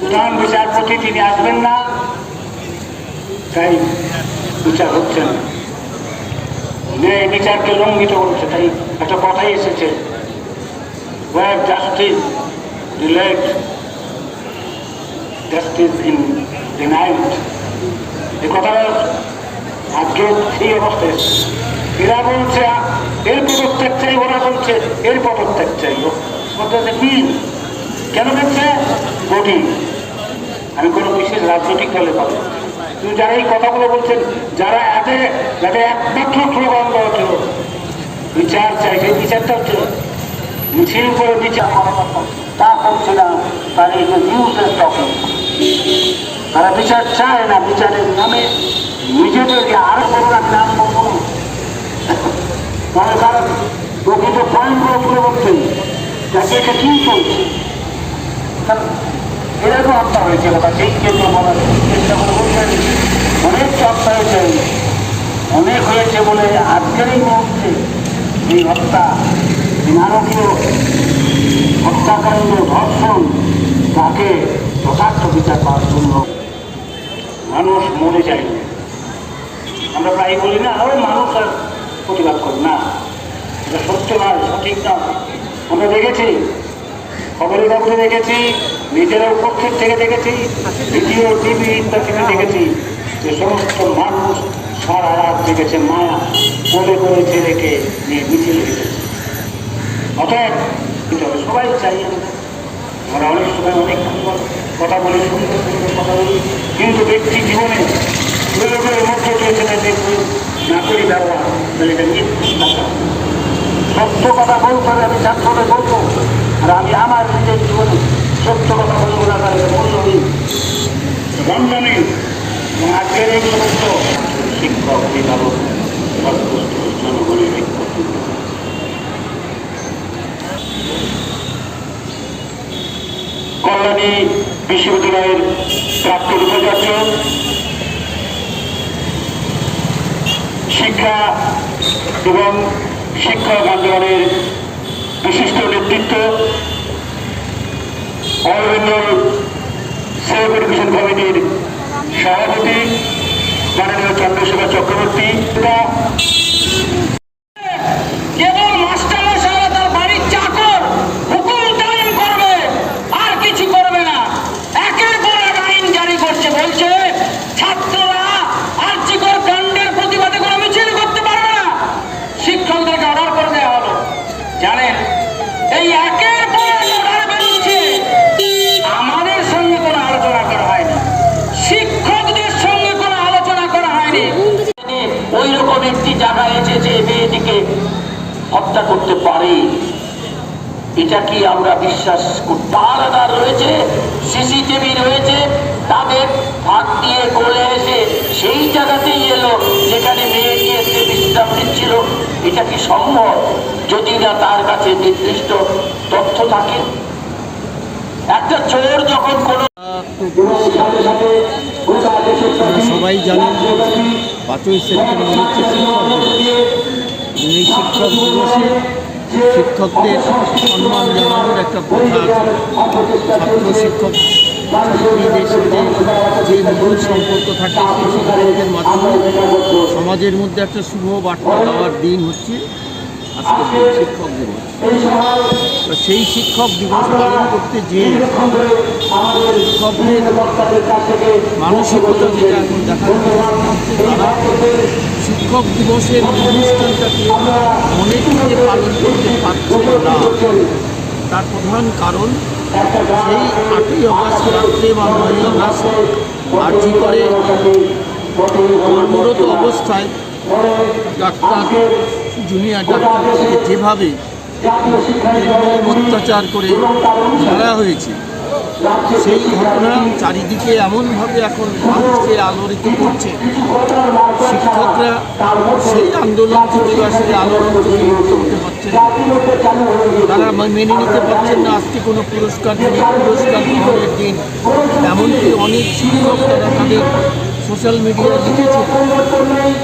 প্রধান বিচারপতি তিনি আসবেন না। তাই বিচার হচ্ছে না। ন্যায় বিচারকে লঙ্ঘিত করছে, তাই একটা কথাই এসেছে। অবস্থায় এসেছে। এরা বলছে, এর পদত্যাগ চাই, ওরা বলছে, এর পদত্যাগ চাই। বলতেছে কি? কেন বলছে গটি আমি কোনো বিশেষ রাজনৈতিক দলে পাবো কিন্তু যারা এই কথাগুলো বলছেন, যারা এতে যাতে একমাত্র স্লোগান দেওয়া ছিল বিচার চাই, সেই বিচারটা হচ্ছে মিছিল করে বিচার তা করছে না, তার এই যে নিউজের তারা বিচার চায় না, বিচারের নামে নিজেদেরকে আরও বড় একটা নাম বলব। তাহলে তারা প্রকৃত পয়েন্টগুলো তুলে বলছেন যাকে এটা কি চলছে কারণ এরকম হত্যা হয়েছে, ওটা সেই কেন্দ্র বলার চেষ্টা করে বলছেন অনেক হত্যা হয়েছে। অনেক হয়েছে বলে আজকের এই মুহূর্তে এই হত্যা নারকীয় হত্যাকাণ্ড, ধর্ষণ, তাকে যথার্থ বিচার পাওয়ার জন্য মানুষ মরে যায়। না। আমরা প্রায় বলি না ওই মানুষ আর প্রতিবাদ করে না। এটা সত্য নয়, সঠিক নয়। আমরা দেখেছি খবরের কাগজে দেখেছি নিজেরা উপস্থিত থেকে দেখেছি, ভিডিও, টিভি ইত্যাদিতে দেখেছি যে সমস্ত মানুষ সারা রাত দেখেছে মা কোলে করে ছেলেকে নিয়ে মিছিল হেঁটেছে অতএব সবাই চাই, আমরা অনেক সময় অনেক কথা বলি, সুন্দর সুন্দর কথা বলি, কিন্তু ব্যক্তি জীবনে মধ্য না করি ব্যবহার, তাহলে এটা কথা। সত্য কথা বলতে আমি ছাত্রদের বলব। আর আমি আমার নিজের জীবনে সত্য কথা বলব না তাহলে বন্ধনীন বন্ধনীন এবং আজকের এই সমস্ত শিক্ষক জনগণের কল্যাণী বিশ্ববিদ্যালয়ের প্রাপ্ত উপাচার্য, শিক্ষা এবং শিক্ষক আন্দোলনের বিশিষ্ট নেতৃত্ব অল সেফ এডুকেশন কমিটির সভাপতি মাননীয় চন্দ্রশেখর চক্রবর্তী কেবল মাস্টারমশাইরা তার বাড়ির চাকর হুকুম টাইম করবে আর কিছু করবে না একের পর এক আইন জারি করছে বলছে ছাত্ররা আর্যিকর কাণ্ডের প্রতিবাদে কোনো মিছিল করতে পারবে না শিক্ষকদেরকে অর্ডার করে দেওয়া হলো জানেন এই একের পর অর্ডার বেরোচ্ছে। আমাদের সঙ্গে কোনো আলোচনা করা হয়নি। শিক্ষকদের সঙ্গে কোনো আলোচনা করা হয়নি। ওই রকম একটি জায়গায় এসেছে মেয়েটিকে হত্যা করতে পারে, এটা কি আমরা বিশ্বাস তার আধার রয়েছে, সিসিটিভি রয়েছে তাদের ফাঁক দিয়ে কোলে এসে সেই জায়গাতেই এলো যেখানে মেয়েটি এসে বিশ্রাম নিচ্ছিল। এটা কি সম্ভব? যদি না তার কাছে নির্দিষ্ট তথ্য থাকে। একটা চোর যখন কোনো সবাই জানেন পাঁচই সেপ্টেম্বর হচ্ছে শিক্ষক দিবস এই শিক্ষক দিবসে শিক্ষকদের সম্মান জানানোর একটা প্রথা আছে। ছাত্র শিক্ষক সাথে যে সম্পর্ক থাকে সেই মাধ্যমে সমাজের মধ্যে একটা শুভ বার্তা দেওয়ার দিন হচ্ছে আজকে শিক্ষক দিবস। সেই শিক্ষক দিবস পালন করতে যে শিক্ষকদের মানসিকতা যেটা এখন দেখা যাচ্ছে তারা শিক্ষক দিবসের অনুষ্ঠানটাকে অনেক পালন করতে পারছে না। তার প্রধান কারণ সেই আটই অগস্ট রাত্রে বা নয়ই অগস্ট আর্জি করে। কর্মরত অবস্থায় ডাক্তার জুনিয়র ডাক্তারকে যেভাবে অত্যাচার করে ফেলা হয়েছে সেই ঘটনা চারিদিকে এমনভাবে এখন মানুষকে আলোড়িত করছে। শিক্ষকরা সেই আন্দোলন থেকে বা সেই আলোড়ন থেকে মুক্ত হতে পারছেন তারা মেনে নিতে পারছেন না আজকে কোনো পুরস্কার নেই পুরস্কার গ্রহণের দিন। এমনকি অনেক শিক্ষক তারা তাদের সোশ্যাল মিডিয়ায় লিখেছে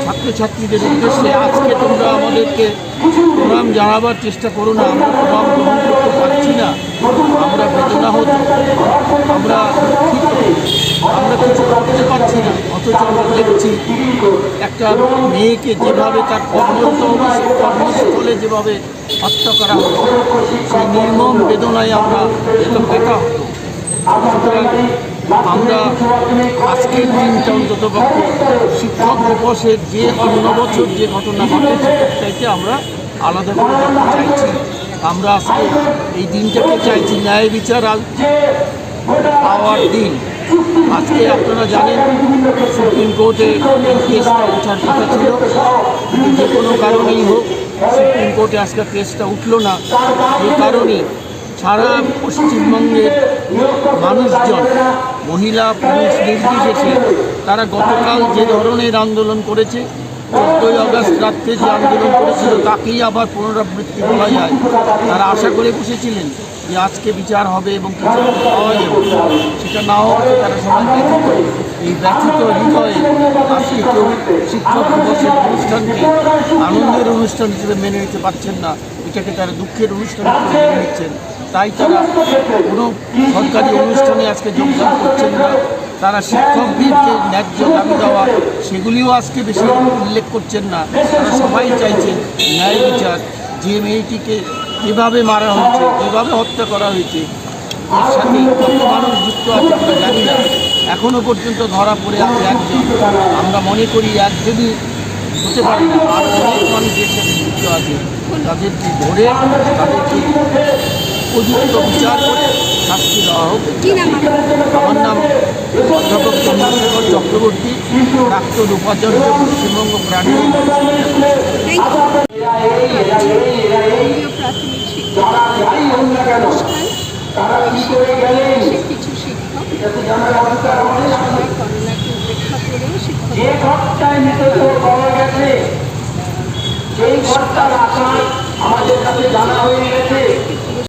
ছাত্রছাত্রীদের উদ্দেশ্যে, আজকে তোমরা আমাদেরকে প্রণাম জানাবার চেষ্টা করো না, আমরা প্রণাম গ্রহণ করতে পারছি না আমরা বেদনা হতো আমরা দুঃখিত কিছু করতে দেখছি একটা মেয়েকে যেভাবে তার কর্মরত কর্মস্থলে যেভাবে হত্যা করা হলো, সেই নির্মম বেদনায় আমরা হতো সুতরাং আমরা আজকের দিনটা অন্তত শিক্ষক দিবসের যে অন্য বছর যে ঘটনা ঘটেছে তার আমরা আলাদা করে চাইছি। আমরা আজকে এই দিনটাকে চাইছি ন্যায় বিচার পাওয়ার দিন। আজকে আপনারা জানেন, সুপ্রিম কোর্টে কেসটা উঠার কথা ছিল। যে কোনো কারণেই হোক, সুপ্রিম কোর্টে আজকে কেসটা উঠল না। যে কারণে সারা পশ্চিমবঙ্গের মানুষজন, মহিলা, পুরুষ নির্বিশেষে তারা গতকাল যে ধরনের আন্দোলন করেছে চোদ্দোই আগস্ট রাত্রে যে আন্দোলন করেছিল, তাকেই আবার পুনরাবৃত্তি বলা যায়। তারা আশা করে বসেছিলেন যে আজকে বিচার হবে এবং কিছু পাওয়া যাবে। সেটা না হওয়াতে তারা সবাই এই ব্যথিত হৃদয়ে আজকে শিক্ষক দিবসের অনুষ্ঠানকে আনন্দের অনুষ্ঠান হিসেবে মেনে নিতে পারছেন না। এটাকে তারা দুঃখের অনুষ্ঠান হিসেবে মেনে নিচ্ছেন। তাই তারা কোনো সরকারি অনুষ্ঠানে আজকে যোগদান করছেন না। তারা শিক্ষকদেরকে ন্যায্য দাবি দেওয়া সেগুলিও আজকে বেশি উল্লেখ করছেন না। তারা সবাই চাইছেন ন্যায় বিচার যে মেয়েটিকে যেভাবে মারা হয়েছে যেভাবে হত্যা করা হয়েছে এর সাথে কত মানুষ যুক্ত আছে আমরা জানি না। এখনও পর্যন্ত ধরা পড়ে আছে একজন। আমরা মনে করি একজনই হতে পারে না আর অনেক মানুষ এর সাথে যুক্ত আছে। তাদেরকে ধরে তাদেরকে উপযুক্ত বিচার করে শাস্তি দেওয়া হোক। আমার নাম অধ্যাপক চন্দ্রশেখর চক্রবর্তী প্রাক্তন উপাচার্য পশ্চিমবঙ্গ প্রাণী প্রাথমিক শিক্ষা কিছু আমাদের কাছে জানা হয়ে গেছে।